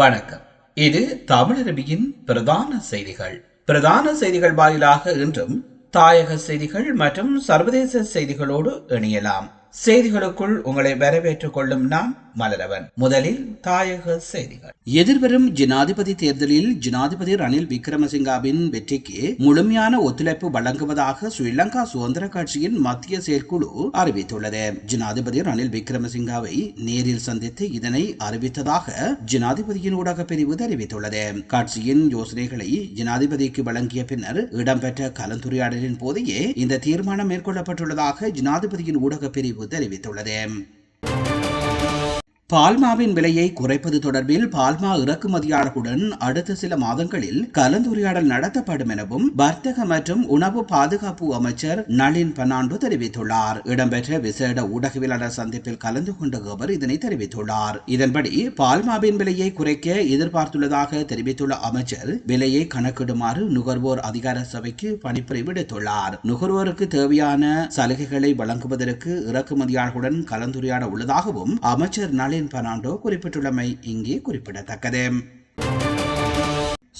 வணக்கம். இது தமிழரபியின் பிரதான செய்திகள். பிரதான செய்திகள் வாயிலாக இன்றும் தாயக செய்திகள் மற்றும் சர்வதேச செய்திகளோடு இணையலாம். செய்திகளுக்குள் உங்களை வரவேற்றுக் கொள்ளும் நான் மலரவன். முதலில் தாயக செய்திகள். எதிர்வரும் ஜனாதிபதி தேர்தலில் ஜனாதிபதி ரணில் விக்ரமசிங்காவின் வெற்றிக்கு முழுமையான ஒத்துழைப்பு வழங்குவதாக ஸ்ரீலங்கா சுதந்திர கட்சியின் மத்திய செயற்குழு அறிவித்துள்ளது. ஜனாதிபதி ரணில் விக்ரமசிங்காவை நேரில் சந்தித்து இதனை அறிவித்ததாக ஜனாதிபதியின் ஊடக பிரிவு தெரிவித்துள்ளது. கட்சியின் யோசனைகளை ஜனாதிபதிக்கு வழங்கிய பின்னர் இடம்பெற்ற கலந்துரையாடலின் போதே இந்த தீர்மானம் மேற்கொள்ளப்பட்டுள்ளதாக ஜனாதிபதியின் ஊடக பிரிவு தெரிவித்துள்ளது. பால்மாவின் விலையை குறைப்பது தொடர்பில் பால்மா இறக்குமதியாளர்களுடன் அடுத்த சில மாதங்களில் கலந்துரையாடல் நடத்தப்படும் எனவும் வர்த்தக மற்றும் உணவு பாதுகாப்பு அமைச்சர் நளின் பனாண்டு தெரிவித்துள்ளார். இடம்பெற்ற விசேட ஊடகவியலாளர் சந்திப்பில் கலந்து கொண்ட அவர் இதனை தெரிவித்துள்ளார். இதன்படி பால்மாவின் விலையை குறைக்க எதிர்பார்த்துள்ளதாக தெரிவித்துள்ள அமைச்சர் விலையை கணக்கிடுமாறு நுகர்வோர் அதிகார சபைக்கு பணிப்புரை விடுத்துள்ளார். நுகர்வோருக்கு தேவையான சலுகைகளை வழங்குவதற்கு இறக்குமதியாளர்களுடன் கலந்துரையாட உள்ளதாகவும் அமைச்சர் நளின் ஸ்டாலின் பெர்னாண்டோ குறிப்பிட்டுள்ளமை இங்கே குறிப்பிடத்தக்கது.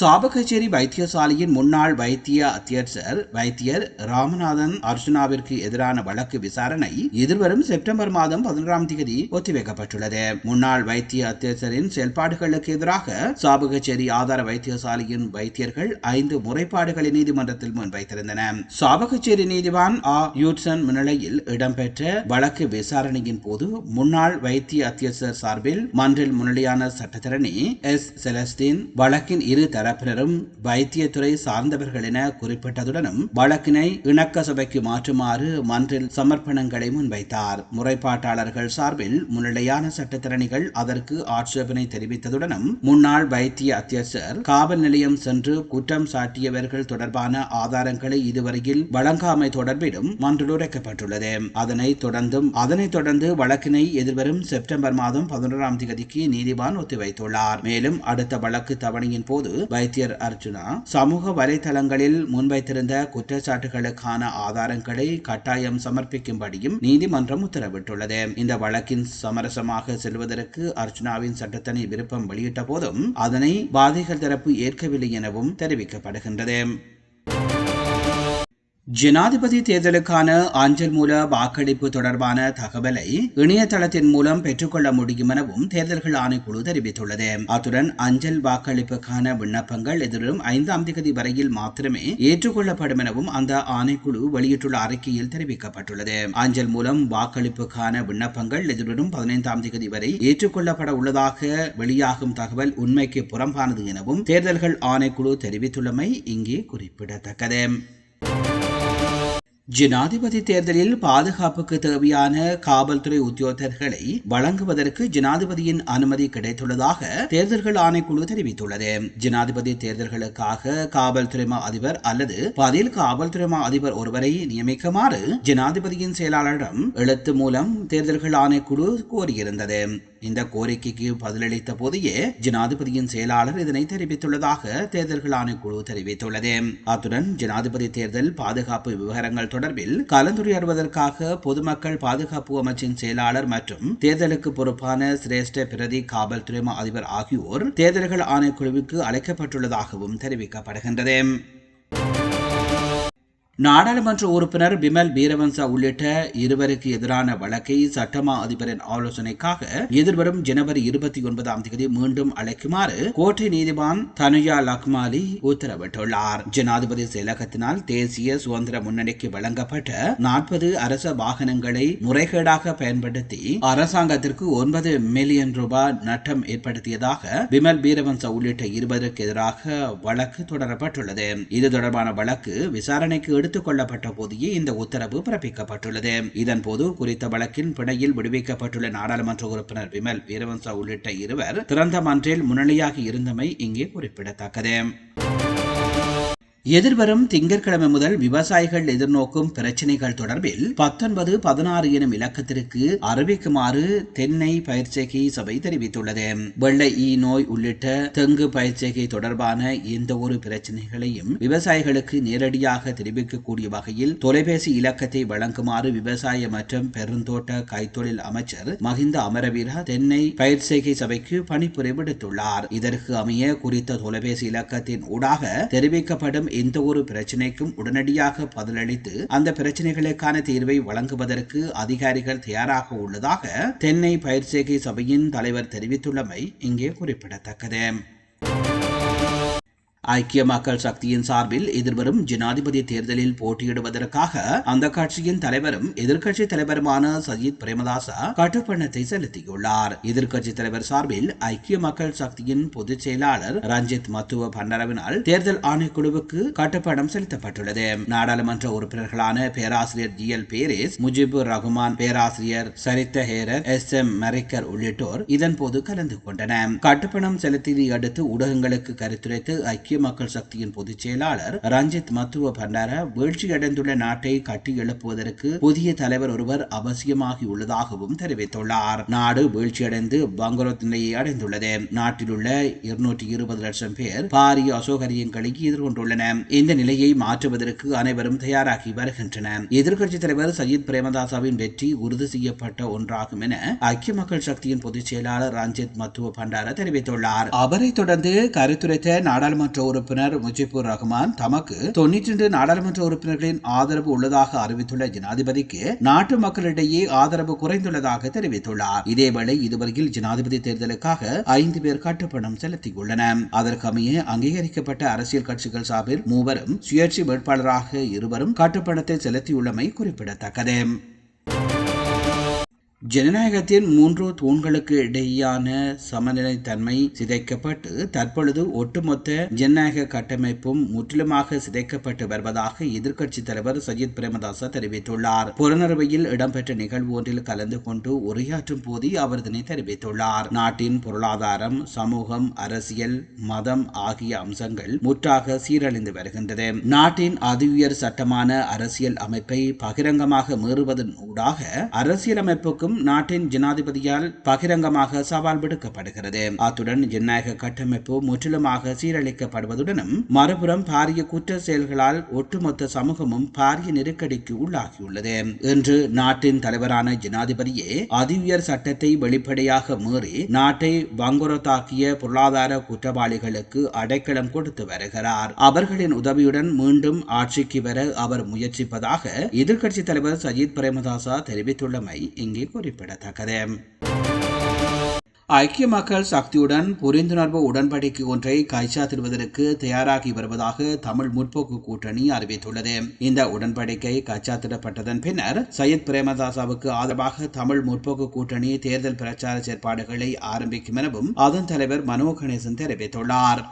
சாபகச்சேரி வைத்தியசாலையின் முன்னாள் வைத்திய அத்தியட்சர் வைத்தியர் ராமநாதன் அர்ஜுனாவிற்கு எதிரான வழக்கு விசாரணை எதிர்வரும் செப்டம்பர் மாதம் பதினொன்றாம் தேதி ஒத்திவைக்கப்பட்டுள்ளது. முன்னாள் வைத்திய அத்தியட்சரின் செயல்பாடுகளுக்கு எதிராக சாபகச்சேரி ஆதார வைத்தியசாலையின் வைத்தியர்கள் ஐந்து முறைப்பாடுகளை நீதிமன்றத்தில் முன்வைத்திருந்தன. சாபகச்சேரி நீதிவான் ஆ. யூட்சன் முன்னிலையில் இடம்பெற்ற வழக்கு விசாரணையின் போது முன்னாள் வைத்திய அத்தியட்சர் சார்பில் மன்றில் முன்னிலையான சட்டத்தரணி எஸ். செலஸ்தீன் வழக்கின் இரு தரப்பினரும் வைத்தியத்துறை சார்ந்தவர்கள் என குறிப்பிட்டதுடனும் வழக்கினை இணக்க சபைக்கு மாற்றுமாறு மன்றில் சமர்ப்பணங்களை முன்வைத்தார். முறைப்பாட்டாளர்கள் சார்பில் முன்னிலையான சட்டத்திறனிகள் அதற்கு ஆட்சேபனை தெரிவித்ததுடனும் முன்னாள் வைத்திய அத்தியட்சர் காவல் நிலையம் சென்று குற்றம் சாட்டியவர்கள் தொடர்பான ஆதாரங்களை இதுவரையில் வழங்காமை தொடர்பிலும் மன்றில் உரைக்கப்பட்டுள்ளது. அதனைத் தொடர்ந்தும் அதனைத் தொடர்ந்து வழக்கினை எதிர்வரும் செப்டம்பர் மாதம் பதினொன்றாம் தேதிக்கு நீதிவான் ஒத்திவைத்துள்ளார். மேலும் அடுத்த வழக்கு தவணையின் போது வைத்தியர் அர்ஜுனா சமூக வலைதளங்களில் முன்வைத்திருந்த குற்றச்சாட்டுகளுக்கான ஆதாரங்களை கட்டாயம் சமர்ப்பிக்கும்படியும் நீதிமன்றம் உத்தரவிட்டுள்ளது. இந்த வழக்கின் சமரசமாக செல்வதற்கு அர்ஜுனாவின் சட்டத்தனி விருப்பம் வெளியிட்ட போதும் அதனை பாதிகள் தரப்பு ஏற்கவில்லை எனவும் தெரிவிக்கப்படுகின்றது. ஜனாதிபதி தேர்தலுக்கான அஞ்சல் மூல வாக்களிப்பு தொடர்பான தகவலை இணையதளத்தின் மூலம் பெற்றுக்கொள்ள முடியும் எனவும் தேர்தல்கள் ஆணைக்குழு தெரிவித்துள்ளது. அத்துடன் அஞ்சல் வாக்களிப்புக்கான விண்ணப்பங்கள் எதிரும் ஐந்தாம் தேதி வரையில் மாத்திரமே ஏற்றுக்கொள்ளப்படும் எனவும் அந்த ஆணைக்குழு வெளியிட்டுள்ள அறிக்கையில் தெரிவிக்கப்பட்டுள்ளது. அஞ்சல் மூலம் வாக்களிப்புக்கான விண்ணப்பங்கள் எதிரும் பதினைந்தாம் தேதி வரை ஏற்றுக்கொள்ளப்பட உள்ளதாக வெளியாகும் தகவல் உண்மைக்கு புறம்பானது எனவும் தேர்தல்கள் ஆணைக்குழு தெரிவித்துள்ளமை இங்கே குறிப்பிடத்தக்கது. ஜனாதிபதி தேர்தலில் பாதுகாப்புக்கு தேவையான காவல்துறை உத்தியோகர்களை வழங்குவதற்கு ஜனாதிபதியின் அனுமதி கிடைத்துள்ளதாக தேர்தல்கள் ஆணைக்குழு தெரிவித்துள்ளது. ஜனாதிபதி தேர்தல்களுக்காக காவல்துறை மா அதிபர் அல்லது பதில் காவல்துறை மா அதிபர் ஒருவரை நியமிக்குமாறு ஜனாதிபதியின் செயலாளரிடம் எழுத்து மூலம் தேர்தல்கள் ஆணைக்குழு கோரியிருந்தது. இந்த கோரிக்கைக்கு பதிலளித்த போதையே ஜனாதிபதியின் செயலாளர் இதனை தெரிவித்துள்ளதாக தேர்தல்கள் ஆணைக்குழு தெரிவித்துள்ளது. அத்துடன் ஜனாதிபதி தேர்தல் பாதுகாப்பு விவகாரங்கள் தொடர்பில் கலந்துரையாடுவதற்காக பொதுமக்கள் பாதுகாப்பு அமைச்சின் செயலாளர் மற்றும் தேர்தலுக்கு பொறுப்பான சிரேஷ்ட பிரதி காவல்துறை அதிபர் ஆகியோர் தேர்தல்கள் ஆணைக்குழுவுக்கு அழைக்கப்பட்டுள்ளதாகவும் தெரிவிக்கப்படுகின்றது. நாடாளுமன்ற உறுப்பினர் பிமல் பீரவன்சா உள்ளிட்ட இருவருக்கு எதிரான வழக்கை சட்டமா அதிபரின் ஆலோசனைக்காக எதிர்வரும் ஜனவரி இருபத்தி ஒன்பதாம் தேதி மீண்டும் அழைக்குமாறு கோட்டை நீதிவான் தனுயா லக்மாலி உத்தரவிட்டுள்ளார். ஜனாதிபதி செயலகத்தினால் தேசிய சுதந்திர முன்னணிக்கு வழங்கப்பட்ட நாற்பது அரச வாகனங்களை முறைகேடாக பயன்படுத்தி அரசாங்கத்திற்கு ஒன்பது மில்லியன் ரூபாய் நட்டம் ஏற்படுத்தியதாக பிமல் பீரவன்சா உள்ளிட்ட இருவருக்கு எதிராக வழக்கு தொடரப்பட்டுள்ளது. இது தொடர்பான வழக்கு விசாரணைக்கு எடுத்துக் கொள்ளப்பட்ட போதே இந்த உத்தரவு பிறப்பிக்கப்பட்டுள்ளது. இதன்போது குறித்த வழக்கின் பிணையில் விடுவிக்கப்பட்டுள்ள நாடாளுமன்ற உறுப்பினர் விமல் வீரவன்சா உள்ளிட்ட இருவர் திறந்த மன்றில் முன்னிலையாகி இருந்தமை இங்கே குறிப்பிடத்தக்கது. எதிர்வரும் திங்கட்கிழமை முதல் விவசாயிகள் எதிர்நோக்கும் பிரச்சினைகள் தொடர்பில் பத்தொன்பது பதினாறு எனும் இலக்கத்திற்கு அறிவிக்குமாறு தென்னை பயிர்ச்செய்கை சபை தெரிவித்துள்ளது. வெள்ளை ஈ நோய் உள்ளிட்ட தெங்கு பயிற்சிகை தொடர்பான எந்த ஒரு பிரச்சனைகளையும் விவசாயிகளுக்கு நேரடியாக தெரிவிக்கக்கூடிய வகையில் தொலைபேசி இலக்கத்தை வழங்குமாறு விவசாய மற்றும் பெருந்தோட்ட கைத்தொழில் அமைச்சர் மஹிந்த அமரவீரா தென்னை பயிர்ச்செய்கை சபைக்கு பணிப்புரை விடுத்துள்ளார் இதற்கு அமைய குறித்த தொலைபேசி இலக்கத்தின் ஊடாக தெரிவிக்கப்படும் எந்த ஒரு பிரச்சனைக்கும் உடனடியாக பதிலளித்து அந்த பிரச்சனைகளுக்கான தீர்வை வழங்குவதற்கு அதிகாரிகள் தயாராக உள்ளதாக தென்னை பயிர்ச்சேகை சபையின் தலைவர் தெரிவித்துள்ளமை இங்கே குறிப்பிடத்தக்கது. ஐக்கிய மக்கள் சக்தியின் சார்பில் எதிர்வரும் ஜனாதிபதி தேர்தலில் போட்டியிடுவதற்காக அந்த கட்சியின் தலைவரும் எதிர்க்கட்சி தலைவருமான சஜித் பிரேமதாசா கட்டுப்பணத்தை செலுத்தியுள்ளார். எதிர்க்கட்சி தலைவர் சார்பில் ஐக்கிய மக்கள் சக்தியின் பொதுச் செயலாளர் ரஞ்சித் மத்துவ பண்டரவினால் தேர்தல் ஆணைக்குழுவுக்கு கட்டுப்பணம் செலுத்தப்பட்டுள்ளது. நாடாளுமன்ற உறுப்பினர்களான பேராசிரியர் ஜி. எல். பேரிஸ் முஜிபுர் ரகுமான் பேராசிரியர் சரித்த ஹேரர் எஸ். எம். மரிக்கர் உள்ளிட்டோர் இதன் போது கலந்து கொண்டனர். கட்டுப்பணம் செலுத்தியதை அடுத்து ஊடகங்களுக்கு கருத்துரைத்து ஐக்கிய ஐக்கிய மக்கள் சக்தியின் பொதுச் செயலாளர் ரஞ்சித் மத்துவ பண்டார வீழ்ச்சியடைந்துள்ள நாட்டை கட்டி எழுப்புவதற்கு புதிய தலைவர் ஒருவர் அவசியமாகியுள்ளதாகவும் தெரிவித்துள்ளார். நாடு வீழ்ச்சியடைந்து பங்கரோத் நிலையை அடைந்துள்ளது. நாட்டிலுள்ள இருநூற்றி இருபது லட்சம் பேர் பாரிய அசோகரியங்களை எதிர்கொண்டுள்ளன இந்த நிலையை மாற்றுவதற்கு அனைவரும் தயாராகி வருகின்றனர். எதிர்க்கட்சித் தலைவர் சஜித் பிரேமதாசாவின் வெற்றி உறுதி செய்யப்பட்ட ஒன்றாகும் என ஐக்கிய மக்கள் சக்தியின் பொதுச் செயலாளர் ரஞ்சித் மத்துவ பண்டார தெரிவித்துள்ளார். அவரை தொடர்ந்து கருத்துரைத்த நாடாளுமன்ற உறுப்பினர் முஜிபுர் ரஹ்மான் தமக்கு தொன்னூற்றி ரெண்டு நாடாளுமன்ற உறுப்பினர்களின் ஆதரவு உள்ளதாக அறிவித்துள்ள ஜனாதிபதிக்கு நாட்டு மக்களிடையே ஆதரவு குறைந்துள்ளதாக தெரிவித்துள்ளார். இதேவேளை இதுவரையில் ஜனாதிபதி தேர்தலுக்காக ஐந்து பேர் கட்டுப்பணம் செலுத்தியுள்ளனர். அதற்கமைய அங்கீகரிக்கப்பட்ட அரசியல் கட்சிகள் சார்பில் மூவரும் சுயேட்சை வேட்பாளராக இருவரும் கட்டுப்பணத்தை செலுத்தியுள்ளமை குறிப்பிடத்தக்கது. ஜனநாயகத்தின் மூன்று தூண்களுக்கு இடையேயான சமநிலைத்தன்மை சிதைக்கப்பட்டு தற்பொழுது ஒட்டுமொத்த ஜனநாயக கட்டமைப்பும் முற்றிலுமாக சிதைக்கப்பட்டு வருவதாக எதிர்க்கட்சித் தலைவர் சஜித் பிரேமதாச தெரிவித்துள்ளார். புறநரவையில் இடம்பெற்ற நிகழ்வு ஒன்றில் கலந்து கொண்டு உரையாற்றும் போது அவர் இதனை தெரிவித்துள்ளார். நாட்டின் பொருளாதாரம் சமூகம் அரசியல் மதம் ஆகிய அம்சங்கள் முற்றாக சீரழிந்து வருகின்றது. நாட்டின் அதி உயர் சட்டமான அரசியல் அமைப்பை பகிரங்கமாக மீறுவதன் ஊடாக அரசியலமைப்புக்கும் என்றும் நாட்டின் ஜனாதிபதியால் பகிரங்கமாக சவால் விடுக்கப்படுகிறது. அத்துடன் ஜனநாயக கட்டமைப்பு முற்றிலுமாக சீரழிக்கப்படுவதுடனும் மறுபுறம் பாரிய குற்ற செயல்களால் ஒட்டுமொத்த சமூகமும் பாரிய நெருக்கடிக்கு உள்ளாகியுள்ளது. இன்று நாட்டின் தலைவரான ஜனாதிபதியே அதிவியர் சட்டத்தை வெளிப்படையாக மீறி நாட்டை வங்குரத்தாக்கிய பொருளாதார குற்றவாளிகளுக்கு அடைக்கலம் கொடுத்து வருகிறார். அவர்களின் உதவியுடன் மீண்டும் ஆட்சிக்கு வர அவர் முயற்சிப்பதாக எதிர்க்கட்சித் தலைவர் சஜித் பிரேமதாசா தெரிவித்துள்ளமை இங்கே குறிப்பிடத்தக்கது குறிப்பிடத்தக்கது. ஐக்கிய மக்கள் சக்தியுடன் புரிந்துணர்வு உடன்படிக்கை ஒன்றை கைச்சாத்திடுவதற்கு தயாராகி வருவதாக தமிழ் முற்போக்கு கூட்டணி அறிவித்துள்ளது. இந்த உடன்படிக்கை கைச்சாத்திடப்பட்டதன் பின்னர் சையத் பிரேமதாசாவுக்கு ஆதரவாக தமிழ் முற்போக்கு கூட்டணி தேர்தல் பிரச்சார செயற்பாடுகளை ஆரம்பிக்கும் எனவும் அதன் தலைவர் மனோ கணேசன் தெரிவித்துள்ளார்.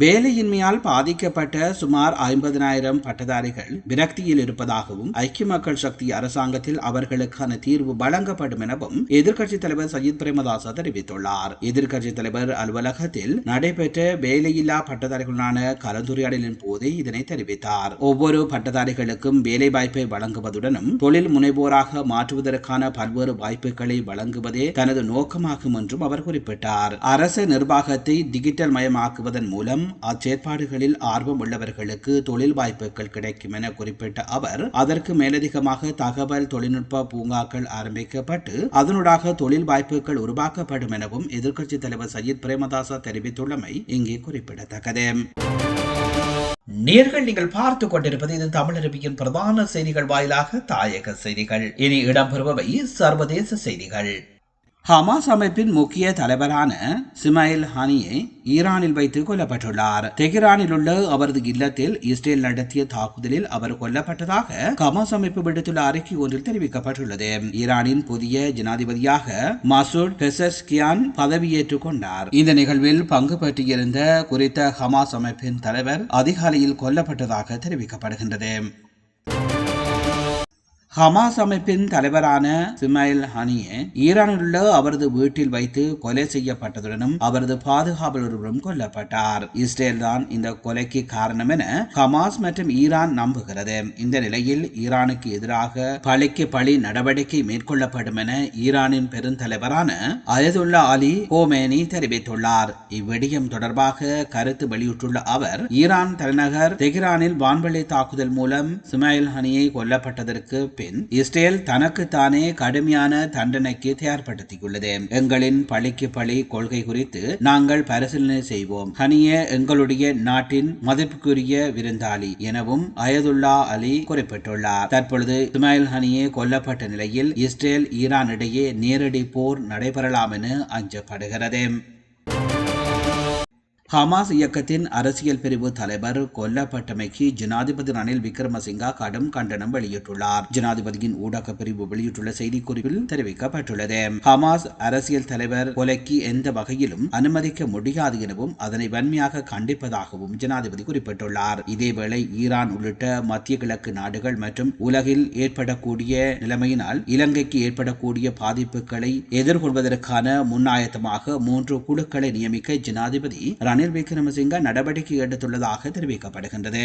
வேலையின்மையால் பாதிக்கப்பட்ட சுமார் ஐம்பதனாயிரம் பட்டதாரிகள் விரக்தியில் இருப்பதாகவும் ஐக்கிய மக்கள் சக்தி அரசாங்கத்தில் அவர்களுக்கான தீர்வு வழங்கப்படும் எனவும் எதிர்க்கட்சித் தலைவர் சஜித் பிரேமதாச தெரிவித்துள்ளார். எதிர்க்கட்சித் தலைவர் அலுவலகத்தில் நடைபெற்ற வேலையில்லா பட்டதாரிகளுடனான கலந்துரையாடலின் போது இதனை தெரிவித்தார். ஒவ்வொரு பட்டதாரிகளுக்கும் வேலை வாய்ப்பை வழங்குவதுடனும் தொழில் முனைவோராக மாற்றுவதற்கான பல்வேறு வாய்ப்புகளை வழங்குவதே தனது நோக்கமாகும் என்றும் அவர் குறிப்பிட்டார். அரசு நிர்வாகத்தை டிஜிட்டல் மயமாக்குவதன் மூலம் மூலம் அச்சேற்பாடுகளில் ஆர்வம் உள்ளவர்களுக்கு தொழில் வாய்ப்புகள் கிடைக்கும் என குறிப்பிட்ட அவர் அதற்கு மேலதிகமாக தகவல் தொழில்நுட்ப பூங்காக்கள் ஆரம்பிக்கப்பட்டு அதனூடாக தொழில் வாய்ப்புகள் உருவாக்கப்படும் எனவும் எதிர்க்கட்சித் தலைவர் சஜித் பிரேமதாசா தெரிவித்துள்ளமை இங்கே குறிப்பிடத்தக்கது. நேர்கள் நீங்கள் பார்த்து கொண்டிருப்பது இது தமிழருவியின் பிரதான செய்திகள் வாயிலாக தாயக செய்திகள். இனி இடம்பெறுபவை சர்வதேச செய்திகள். ஹமாஸ் அமைப்பின் முக்கிய தலைவரான சிமாயில் ஹானியை ஈரானில் வைத்து கொல்லப்பட்டுள்ளார். தெஹ்ரானில் உள்ள அவரது இல்லத்தில் இஸ்ரேல் நடத்திய தாக்குதலில் அவர் கொல்லப்பட்டதாக ஹமாஸ் அமைப்பு விடுத்துள்ள அறிக்கை ஒன்றில் தெரிவிக்கப்பட்டுள்ளது. ஈரானின் புதிய ஜனாதிபதியாக மசூட் பெசஸ்கியான் பதவியேற்றுக் கொண்டார். இந்த நிகழ்வில் பங்கு பெற்றிருந்த குறித்த ஹமாஸ் அமைப்பின் தலைவர் அதிகாலையில் கொல்லப்பட்டதாக தெரிவிக்கப்படுகின்றது. ஹமாஸ் அமைப்பின் தலைவரான சிமைல் ஹனியே ஈரானில் உள்ள அவரது வீட்டில் வைத்து கொலை செய்யப்பட்டதுடனும் அவரது பாதுகாவலர் ஒருவரும் கொல்லப்பட்டார். இஸ்ரேல் தான் இந்த கொலைக்கு காரணம் என ஹமாஸ் மற்றும் ஈரான் நம்புகிறது. இந்த நிலையில் ஈரானுக்கு எதிராக பழிக்கு பழி நடவடிக்கை மேற்கொள்ளப்படும் என ஈரானின் பெருந்தலைவரான அயதுல்லா அலி ஹோமேனி தெரிவித்துள்ளார். இவ்விடயம் தொடர்பாக கருத்து வெளியிட்டுள்ள அவர் ஈரான் தலைநகர் தெஹ்ரானில் வான்வெளி தாக்குதல் மூலம் சுமைல் ஹனியை கொல்லப்பட்டதற்கு பின் இஸ்ரேல் தனக்குத்தானே கடுமையான தண்டனைக்கு தயார்படுத்தியுள்ளது. எங்களின் பழிக்கு பழி கொள்கை குறித்து நாங்கள் பரிசீலனை செய்வோம். ஹனிய எங்களுடைய நாட்டின் மதிப்புக்குரிய விருந்தாளி எனவும் அயதுல்லா அலி குறிப்பிட்டுள்ளார். தற்பொழுது இஸ்மாயில் ஹனியே கொல்லப்பட்ட நிலையில் இஸ்ரேல் ஈரான் இடையே நேரடி போர் நடைபெறலாம் என அஞ்சப்படுகிறது. ஹமாஸ் இயக்கத்தின் அரசியல் பிரிவு தலைவர் கொல்லப்பட்டமைக்கு ஜனாதிபதி ரணில் விக்ரமசிங்கா கடும் கண்டனம் வெளியிட்டுள்ளார். ஜனாதிபதியின் ஊடக பிரிவு வெளியிட்டுள்ள செய்திக்குறிப்பில் தெரிவிக்கப்பட்டுள்ளது. ஹமாஸ் அரசியல் தலைவர் கொலைக்கு எந்த வகையிலும் அனுமதிக்க முடியாது எனவும் அதனை வன்மையாக கண்டிப்பதாகவும் ஜனாதிபதி குறிப்பிட்டுள்ளார். இதேவேளை ஈரான் உள்ளிட்ட மத்திய கிழக்கு நாடுகள் மற்றும் உலகில் ஏற்படக்கூடிய நிலைமையினால் இலங்கைக்கு ஏற்படக்கூடிய பாதிப்புகளை எதிர்கொள்வதற்கான முன்னாயத்தமாக மூன்று குழுக்களை நியமிக்க ஜனாதிபதி ரணில் ரணில் விக்ரமசிங்க நடவடிக்கை எடுத்துள்ளதாக தெரிவிக்கப்படுகின்றது.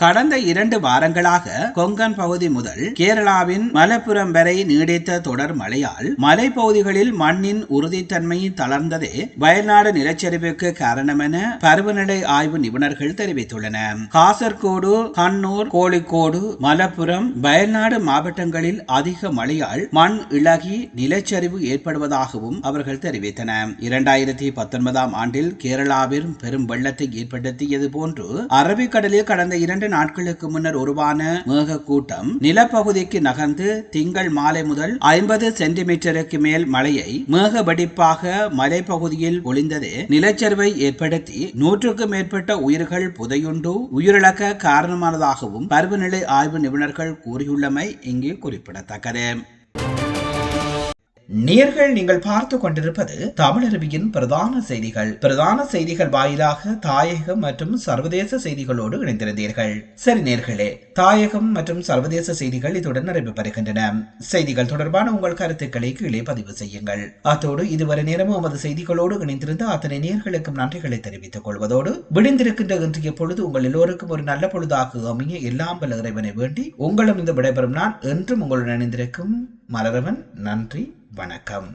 கடந்த இரண்டு வாரங்களாக கொங்கன் பகுதி முதல் கேரளாவின் மலப்புரம் வரை நீடித்த தொடர் மழையால் மலைப்பகுதிகளில் மண்ணின் உறுதித்தன்மை தளர்ந்ததே வயநாடு நிலச்சரிவுக்கு காரணம் என பருவநிலை ஆய்வு நிபுணர்கள் தெரிவித்துள்ளனர். காசர்கோடு கண்ணூர் கோழிக்கோடு மலப்புரம் வயநாடு மாவட்டங்களில் அதிக மழையால் மண் இழகி நிலச்சரிவு ஏற்படுவதாகவும் அவர்கள் தெரிவித்தனர். இரண்டாயிரத்தி பத்தொன்பதாம் ஆண்டில் கேரளாவில் பெரும் வெள்ளத்தை ஏற்படுத்தியது போன்று அரபிக்கடலில் கடந்த இரண்டு நாட்களுக்கு முன்னர் உருவான மேகக்கூட்டம் நிலப்பகுதிக்கு நகர்ந்து திங்கள் மாலை முதல் ஐம்பது சென்டிமீட்டருக்கு மேல் மழையை மேக வெடிப்பாக மலைப்பகுதியில் ஒளிந்ததே நிலச்சரிவை ஏற்படுத்தி நூற்றுக்கும் மேற்பட்ட உயிர்கள் புதையுண்டு. உயிரிழக்க காரணமானதாகவும் பருவநிலை ஆய்வு நிபுணர்கள் கூறியுள்ளமை இங்கு குறிப்பிடத்தக்கது. நேர்கள் நீங்கள் பார்த்து கொண்டிருப்பது தமிழருவியின் பிரதான செய்திகள். பிரதான செய்திகள் வாயிலாக தாயகம் மற்றும் சர்வதேச செய்திகளோடு இணைந்திருந்தீர்கள். சரி நேர்களே தாயகம் மற்றும் சர்வதேச செய்திகள் இத்துடன் நிறைவு பெறுகின்றன. செய்திகள் தொடர்பான உங்கள் கருத்துக்களை கீழே பதிவு செய்யுங்கள். அத்தோடு இதுவரை நேரமும் உமது செய்திகளோடு இணைந்திருந்த அத்தனை நேர்களுக்கும் நன்றிகளை தெரிவித்துக் கொள்வதோடு விடிந்திருக்கின்ற இன்றைய பொழுது உங்கள் எல்லோருக்கும் ஒரு நல்ல பொழுதாக அமைய எல்லாம் வல்ல இறைவனை வேண்டி உங்களும் இந்த விடைபெறும் நான் என்றும் உங்களுடன் இணைந்திருக்கும் மலரவன். நன்றி. வணக்கம்